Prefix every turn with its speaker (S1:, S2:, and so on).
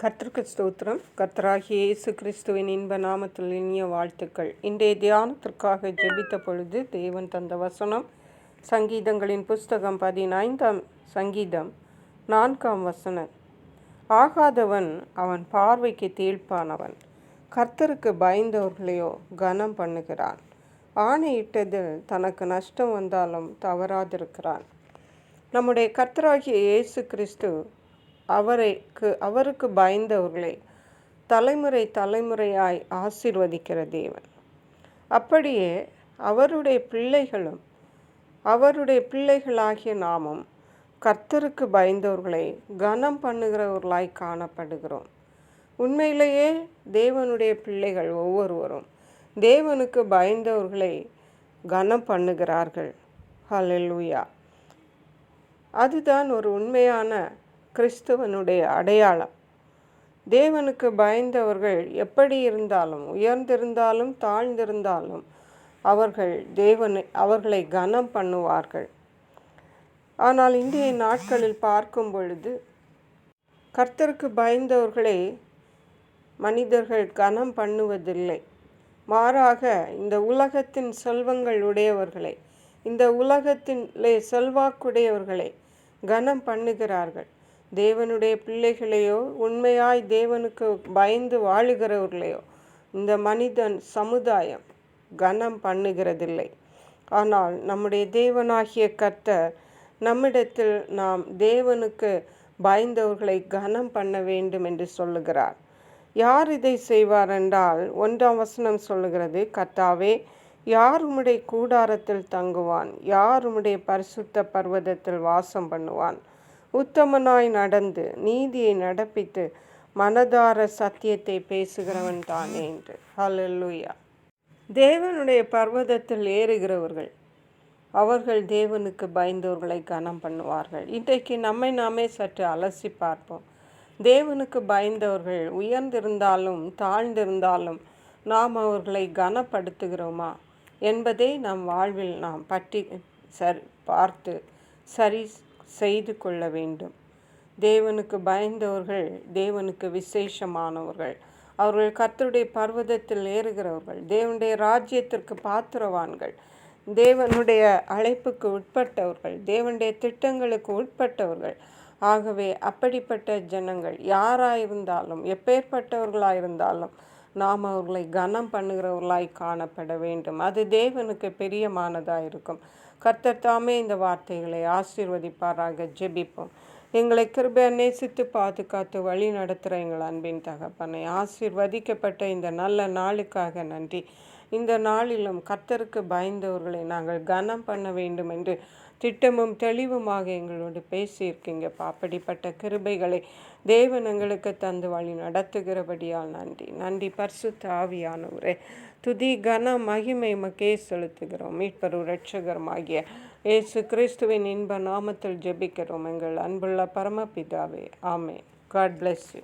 S1: கர்த்தருக்கு ஸ்தோத்திரம். கர்த்தராகிய இயேசு கிறிஸ்துவின் இன்ப நாமத்தில் இனிய வாழ்த்துக்கள். இன்றைய தியானத்திற்காக ஜெபித்த பொழுது தேவன் தந்த வசனம் சங்கீதங்களின் புஸ்தகம் பதினைந்தாம் சங்கீதம் நான்காம் வசனம். ஆகாதவன் அவன் பார்வைக்கு தீழ்ப்பானவன் கர்த்தருக்கு பயந்தவர்களையோ கனம் பண்ணுகிறான். ஆணையிட்டதில் தனக்கு நஷ்டம் வந்தாலும் தவறாதிருக்கிறான். நம்முடைய கர்த்தராகிய இயேசு கிறிஸ்து அவரைக்கு அவருக்கு பயந்தவர்களை தலைமுறை தலைமுறையாய் ஆசிர்வதிக்கிற தேவன். அப்படியே அவருடைய பிள்ளைகளும் அவருடைய பிள்ளைகளாகிய நாமும் கர்த்தருக்கு பயந்தவர்களை கனம் பண்ணுகிறவர்களாய் காணப்படுகிறோம். உண்மையிலேயே தேவனுடைய பிள்ளைகள் ஒவ்வொருவரும் தேவனுக்கு பயந்தவர்களை கனம் பண்ணுகிறார்கள். ஹலெல்லூயா அதுதான் ஒரு உண்மையான கிறிஸ்துவனுடைய அடையாளம். தேவனுக்கு பயந்தவர்கள் எப்படி இருந்தாலும் உயர்ந்திருந்தாலும் தாழ்ந்திருந்தாலும் அவர்கள் தேவனை அவர்களை கனம் பண்ணுவார்கள். ஆனால் இன்றைய நாட்களில் பார்க்கும் பொழுது கர்த்தருக்கு பயந்தவர்களை மனிதர்கள் கனம் பண்ணுவதில்லை. மாறாக இந்த உலகத்தின் செல்வங்கள் உடையவர்களை இந்த உலகத்திலே செல்வாக்குடையவர்களை கனம் பண்ணுகிறார்கள். தேவனுடைய பிள்ளைகளையோ உண்மையாய் தேவனுக்கு பயந்து வாழுகிறவர்களையோ இந்த மனிதன் சமுதாயம் கனம் பண்ணுகிறதில்லை. ஆனால் நம்முடைய தேவனாகிய கர்த்தர் நம்மிடத்தில் நாம் தேவனுக்கு பயந்தவர்களை கனம் பண்ண வேண்டும் என்று சொல்லுகிறார். யார் இதை செய்வார் என்றால் ஒன்றாம் வசனம் சொல்லுகிறது கர்த்தாவே யார் உம்முடைய கூடாரத்தில் தங்குவான்? யார் உம்முடைய பரிசுத்த பர்வதத்தில் வாசம் பண்ணுவான்? உத்தமனாய் நடந்து நீதியை நடப்பித்து மனதார சத்தியத்தை பேசுகிறவன் தானே என்று. ஹலல்லூயா தேவனுடைய பர்வதத்தில் ஏறுகிறவர்கள் அவர்கள் தேவனுக்கு பயந்தவர்களை கனம் பண்ணுவார்கள். இன்றைக்கு நம்மை நாமே சற்று அலசி பார்ப்போம். தேவனுக்கு பயந்தவர்கள் உயர்ந்திருந்தாலும் தாழ்ந்திருந்தாலும் நாம் அவர்களை கனப்படுத்துகிறோமா என்பதை நம் வாழ்வில் நாம் பற்றி சரி பார்த்து சரி செய்து கொள்ள வேண்டும். தேவனுக்கு பயந்தவர்கள் தேவனுக்கு விசேஷமானவர்கள். அவர்கள் கர்த்தருடைய பர்வதத்தில் ஏறுகிறவர்கள் தேவனுடைய ராஜ்யத்திற்கு பாத்திரவான்கள் தேவனுடைய அழைப்புக்கு உட்பட்டவர்கள் தேவனுடைய திட்டங்களுக்கு உட்பட்டவர்கள். ஆகவே அப்படிப்பட்ட ஜனங்கள் யாராயிருந்தாலும் எப்பேற்பட்டவர்களாயிருந்தாலும் நாம் அவர்களை கனம் பண்ணுகிறவர்களாய் காணப்பட வேண்டும். அது தேவனுக்கு பிரியமானதாக இருக்கும். கர்த்தர் தாமே இந்த வார்த்தைகளை ஆசீர்வதிப்பாராக. ஜெபிப்போம். எங்களை கிருபை நேசித்து பாதுகாத்து வழி நடத்துகிற எங்கள் அன்பின் தகப்பனை ஆசீர்வதிக்கப்பட்ட இந்த நல்ல நாளுக்காக நன்றி. இந்த நாளிலும் கர்த்தருக்கு பயந்தவர்களை நாங்கள் கனம் பண்ண வேண்டும் என்று திட்டமும் தெளிவுமாக எங்களோடு பேசியிருக்கீங்கப்பா அப்படிப்பட்ட கிருபைகளை தேவன் எங்களுக்கு தந்து வழி நடத்துகிறபடியால் நன்றி. நன்றி பர்சு தாவியானவரே துதி கன மகிமை மக்கே செலுத்துகிறோம். மீட்பரு ரட்சகரமாகிய ஏசு கிறிஸ்துவின் இன்ப நாமத்தில் ஜெபிக்கிறோம். எங்கள் அன்புள்ள பரமபிதாவே ஆமே காட் பிளெஸ் யூ